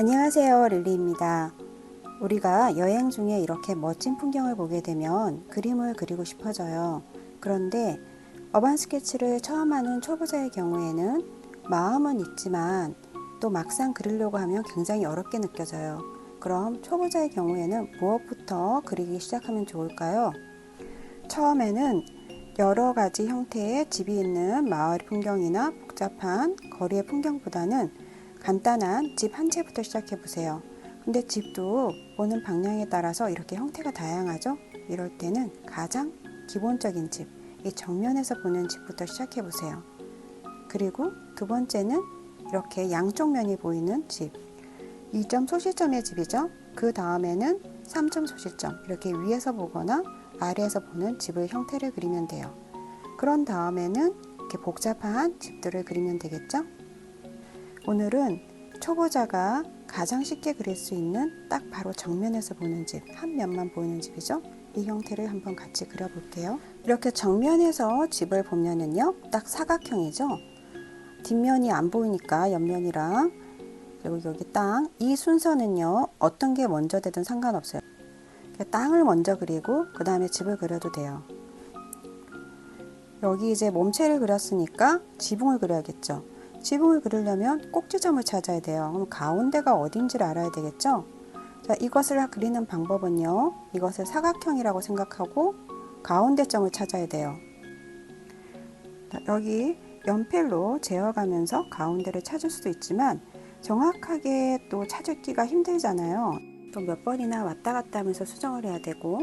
안녕하세요 릴리입니다. 우리가 여행 중에 이렇게 멋진 풍경을 보게 되면 그림을 그리고 싶어져요. 그런데 어반 스케치를 처음 하는 초보자의 경우에는 마음은 있지만 또 막상 그리려고 하면 굉장히 어렵게 느껴져요. 그럼 초보자의 경우에는 무엇부터 그리기 시작하면 좋을까요? 처음에는 여러 가지 형태의 집이 있는 마을 풍경이나 복잡한 거리의 풍경보다는 간단한 집 한 채부터 시작해 보세요. 근데 집도 보는 방향에 따라서 이렇게 형태가 다양하죠? 이럴 때는 가장 기본적인 집, 이 정면에서 보는 집부터 시작해 보세요. 그리고 두 번째는 이렇게 양쪽 면이 보이는 집. 2점 소실점의 집이죠. 그 다음에는 3점 소실점. 이렇게 위에서 보거나 아래에서 보는 집의 형태를 그리면 돼요. 그런 다음에는 이렇게 복잡한 집들을 그리면 되겠죠? 오늘은 초보자가 가장 쉽게 그릴 수 있는 딱 바로 정면에서 보는 집, 한 면만 보이는 집이죠. 이 형태를 한번 같이 그려볼게요. 이렇게 정면에서 집을 보면은요, 딱 사각형이죠. 뒷면이 안 보이니까 옆면이랑 그리고 여기 땅, 이 순서는요, 어떤 게 먼저 되든 상관없어요. 땅을 먼저 그리고 그 다음에 집을 그려도 돼요. 여기 이제 몸체를 그렸으니까 지붕을 그려야겠죠. 지붕을 그리려면 꼭지점을 찾아야 돼요. 그럼 가운데가 어딘지를 알아야 되겠죠? 자, 이것을 그리는 방법은요. 이것을 사각형이라고 생각하고 가운데 점을 찾아야 돼요. 자, 여기 연필로 재어가면서 가운데를 찾을 수도 있지만 정확하게 또 찾기가 힘들잖아요. 또 몇 번이나 왔다 갔다 하면서 수정을 해야 되고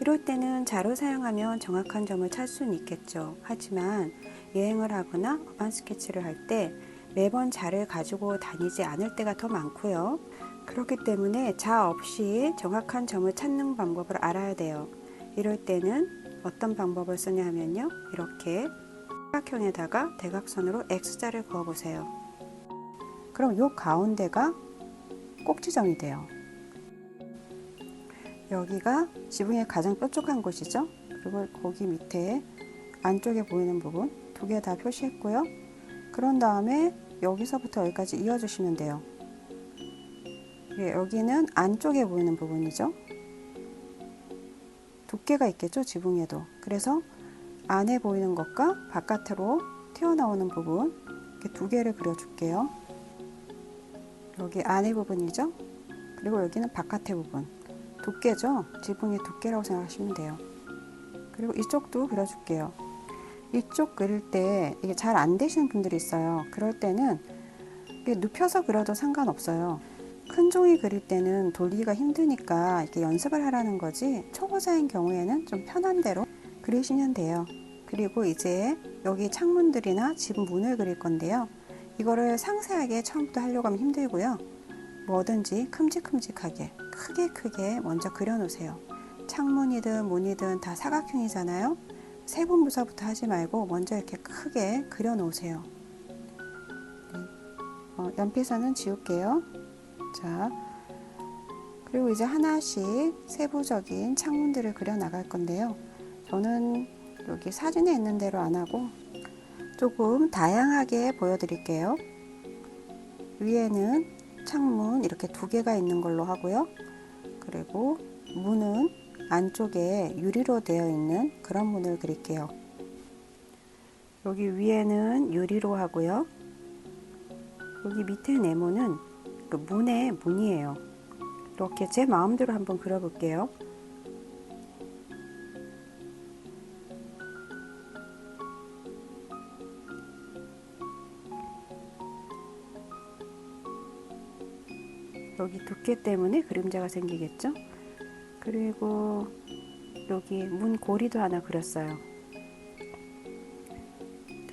이럴 때는 자로 사용하면 정확한 점을 찾을 수는 있겠죠. 하지만 여행을 하거나 어반 스케치를 할 때 매번 자를 가지고 다니지 않을 때가 더 많고요. 그렇기 때문에 자 없이 정확한 점을 찾는 방법을 알아야 돼요. 이럴 때는 어떤 방법을 쓰냐 하면요. 이렇게 사각형에다가 대각선으로 X자를 그어 보세요. 그럼 이 가운데가 꼭지점이 돼요. 여기가 지붕의 가장 뾰족한 곳이죠. 그리고 거기 밑에 안쪽에 보이는 부분 두 개 다 표시했고요. 그런 다음에 여기서부터 여기까지 이어주시면 돼요. 예, 여기는 안쪽에 보이는 부분이죠. 두께가 있겠죠, 지붕에도. 그래서 안에 보이는 것과 바깥으로 튀어나오는 부분 이렇게 두 개를 그려줄게요. 여기 안에 부분이죠. 그리고 여기는 바깥의 부분. 두께죠. 지붕의 두께라고 생각하시면 돼요. 그리고 이쪽도 그려줄게요. 이쪽 그릴 때 이게 잘 안 되시는 분들이 있어요. 그럴 때는 이게 눕혀서 그려도 상관없어요. 큰 종이 그릴 때는 돌리기가 힘드니까 이렇게 연습을 하라는 거지 초보자인 경우에는 좀 편한 대로 그리시면 돼요. 그리고 이제 여기 창문들이나 집 문을 그릴 건데요. 이거를 상세하게 처음부터 하려고 하면 힘들고요. 뭐든지 큼직큼직하게 크게 크게 먼저 그려 놓으세요. 창문이든 문이든 다 사각형이잖아요. 세분 부사부터 하지 말고 먼저 이렇게 크게 그려 놓으세요. 네. 어, 연필선은 지울게요. 자, 그리고 이제 하나씩 세부적인 창문들을 그려 나갈 건데요. 저는 여기 사진에 있는 대로 안 하고 조금 다양하게 보여드릴게요. 위에는 창문 이렇게 두 개가 있는 걸로 하고요. 그리고 문은 안쪽에 유리로 되어 있는 그런 문을 그릴게요. 여기 위에는 유리로 하고요. 여기 밑에 네모는 그 문의 문이에요. 이렇게 제 마음대로 한번 그려볼게요. 여기 두께 때문에 그림자가 생기겠죠? 그리고 여기 문 고리도 하나 그렸어요.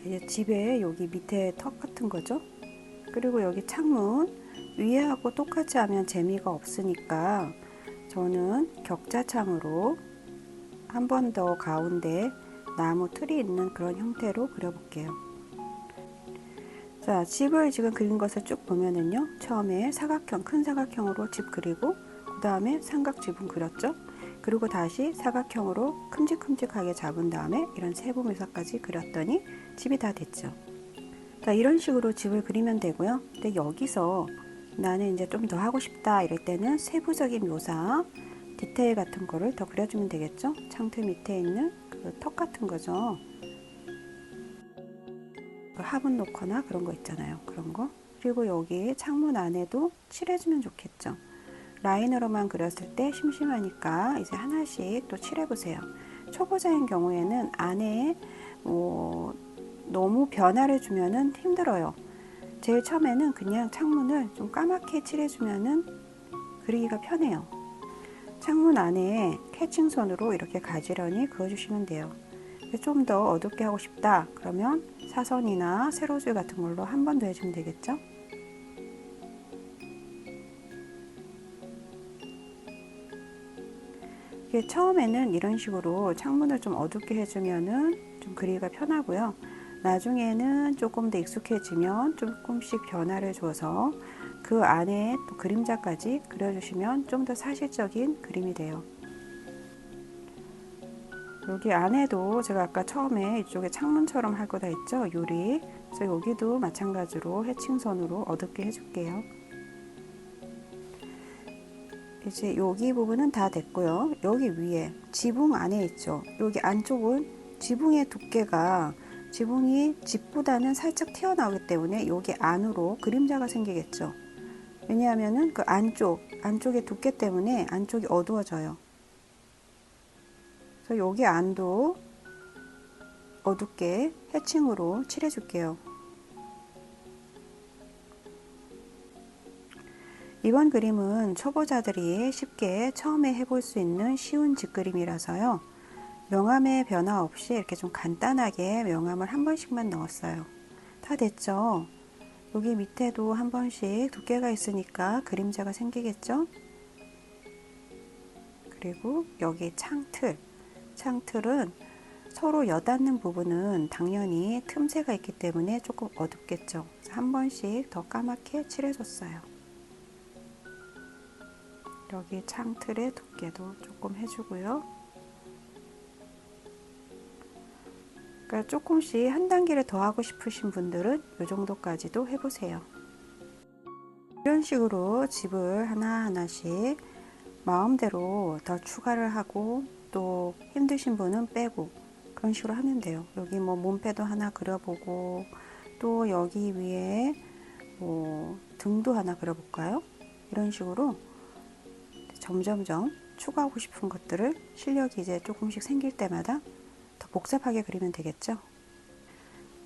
이제 집에 여기 밑에 턱 같은 거죠? 그리고 여기 창문 위에하고 똑같이 하면 재미가 없으니까 저는 격자창으로 한 번 더 가운데 나무 틀이 있는 그런 형태로 그려볼게요. 자, 집을 지금 그린 것을 쭉 보면은요. 처음에 사각형, 큰 사각형으로 집 그리고 그 다음에 삼각 지붕 그렸죠. 그리고 다시 사각형으로 큼직큼직하게 잡은 다음에 이런 세부 묘사까지 그렸더니 집이 다 됐죠. 자, 이런 식으로 집을 그리면 되고요. 근데 여기서 나는 이제 좀 더 하고 싶다 이럴 때는 세부적인 묘사, 디테일 같은 거를 더 그려주면 되겠죠? 창틀 밑에 있는 그 턱 같은 거죠. 그 화분 놓거나 그런 거 있잖아요. 그런 거. 그리고 여기 창문 안에도 칠해주면 좋겠죠. 라인으로만 그렸을 때 심심하니까 이제 하나씩 또 칠해보세요. 초보자인 경우에는 안에 뭐 너무 변화를 주면은 힘들어요. 제일 처음에는 그냥 창문을 좀 까맣게 칠해주면은 그리기가 편해요. 창문 안에 캐칭선으로 이렇게 가지런히 그어주시면 돼요. 좀 더 어둡게 하고 싶다 그러면 사선이나 세로줄 같은 걸로 한 번 더 해주면 되겠죠? 이게 처음에는 이런 식으로 창문을 좀 어둡게 해주면은 좀 그리기가 편하고요. 나중에는 조금 더 익숙해지면 조금씩 변화를 줘서 그 안에 또 그림자까지 그려주시면 좀 더 사실적인 그림이 돼요. 여기 안에도 제가 아까 처음에 이쪽에 창문처럼 할 거다 했죠? 유리. 그래서 여기도 마찬가지로 해칭선으로 어둡게 해줄게요. 이제 여기 부분은 다 됐고요. 여기 위에 지붕 안에 있죠. 여기 안쪽은 지붕의 두께가 지붕이 집보다는 살짝 튀어나오기 때문에 여기 안으로 그림자가 생기겠죠. 왜냐하면은 그 안쪽, 안쪽의 두께 때문에 안쪽이 어두워져요. 그래서 여기 안도 어둡게 해칭으로 칠해줄게요. 이번 그림은 초보자들이 쉽게 처음에 해볼 수 있는 쉬운 집그림이라서요. 명암의 변화 없이 이렇게 좀 간단하게 명암을 한 번씩만 넣었어요. 다 됐죠? 여기 밑에도 한 번씩 두께가 있으니까 그림자가 생기겠죠? 그리고 여기 창틀. 창틀은 서로 여닿는 부분은 당연히 틈새가 있기 때문에 조금 어둡겠죠. 한 번씩 더 까맣게 칠해줬어요. 여기 창틀의 두께도 조금 해주고요. 그러니까 조금씩 한 단계를 더 하고 싶으신 분들은 이 정도까지도 해보세요. 이런 식으로 집을 하나하나씩 마음대로 더 추가를 하고 또 힘드신 분은 빼고 그런 식으로 하면 돼요. 여기 뭐 몸빼도 하나 그려보고 또 여기 위에 뭐 등도 하나 그려볼까요? 이런 식으로 점점점 추가하고 싶은 것들을 실력이 이제 조금씩 생길 때마다 더 복잡하게 그리면 되겠죠.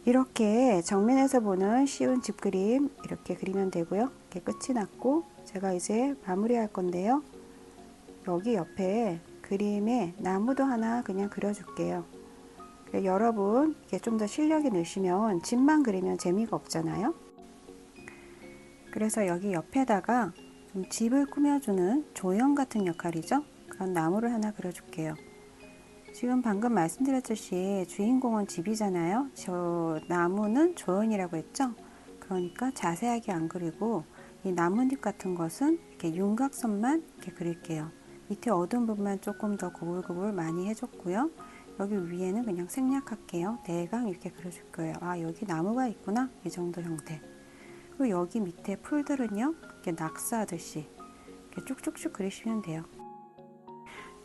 이렇게 정면에서 보는 쉬운 집 그림 이렇게 그리면 되고요. 이렇게 끝이 났고 제가 이제 마무리할 건데요. 여기 옆에 그림에 나무도 하나 그냥 그려줄게요. 여러분 이게 좀 더 실력이 느시면 집만 그리면 재미가 없잖아요. 그래서 여기 옆에다가 좀 집을 꾸며주는 조형 같은 역할이죠. 그런 나무를 하나 그려줄게요. 지금 방금 말씀드렸듯이 주인공은 집이잖아요. 저 나무는 조형이라고 했죠. 그러니까 자세하게 안 그리고 이 나뭇잎 같은 것은 이렇게 윤곽선만 이렇게 그릴게요. 밑에 어두운 부분만 조금 더 구불구불 많이 해줬고요. 여기 위에는 그냥 생략할게요. 대강 이렇게 그려줄 거예요. 아 여기 나무가 있구나 이 정도 형태. 그리고 여기 밑에 풀들은요 이렇게 낙서하듯이 이렇게 쭉쭉쭉 그리시면 돼요.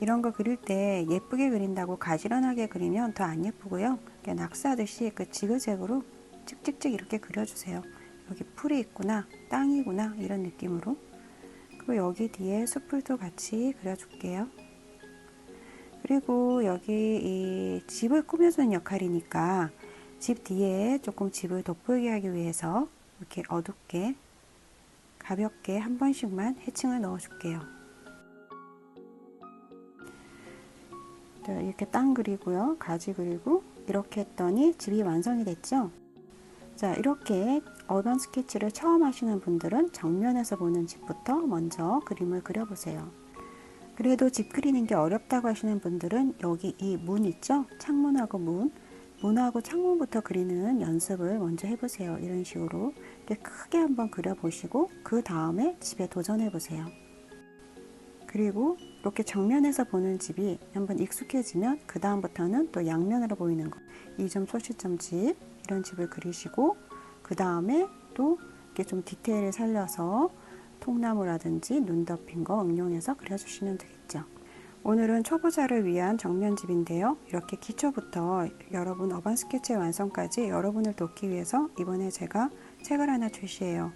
이런 거 그릴 때 예쁘게 그린다고 가지런하게 그리면 더 안 예쁘고요. 이렇게 낙서하듯이 그 지그재그로 찍찍찍 이렇게 그려주세요. 여기 풀이 있구나, 땅이구나 이런 느낌으로. 그리고 여기 뒤에 숲풀도 같이 그려줄게요. 그리고 여기 이 집을 꾸며주는 역할이니까 집 뒤에 조금 집을 돋보이게 하기 위해서 이렇게 어둡게 가볍게 한 번씩만 해칭을 넣어 줄게요. 이렇게 땅 그리고요. 가지 그리고 이렇게 했더니 집이 완성이 됐죠. 자 이렇게 어반 스케치를 처음 하시는 분들은 정면에서 보는 집부터 먼저 그림을 그려보세요. 그래도 집 그리는 게 어렵다고 하시는 분들은 여기 이 문 있죠? 창문하고 문 문하고 창문부터 그리는 연습을 먼저 해보세요. 이런 식으로 이렇게 크게 한번 그려보시고 그 다음에 집에 도전해 보세요. 그리고 이렇게 정면에서 보는 집이 한번 익숙해지면 그 다음부터는 또 양면으로 보이는 거. 이점 소시점 집 이런 집을 그리시고 그 다음에 또 이렇게 좀 디테일을 살려서 통나무라든지 눈 덮인 거 응용해서 그려주시면 되겠죠. 오늘은 초보자를 위한 정면집인데요. 이렇게 기초부터 여러분 어반 스케치의 완성까지 여러분을 돕기 위해서 이번에 제가 책을 하나 출시해요.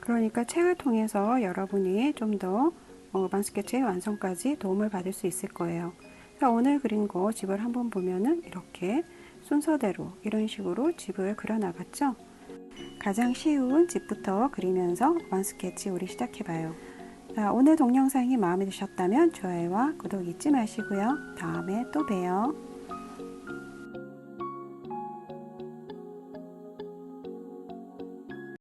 그러니까 책을 통해서 여러분이 좀더 어반 스케치의 완성까지 도움을 받을 수 있을 거예요. 자, 오늘 그린 거 집을 한번 보면은 이렇게 순서대로 이런 식으로 집을 그려 나갔죠. 가장 쉬운 집부터 그리면서 어반 스케치 우리 시작해봐요. 자, 오늘 동영상이 마음에 드셨다면 좋아요와 구독 잊지 마시고요. 다음에 또 봬요.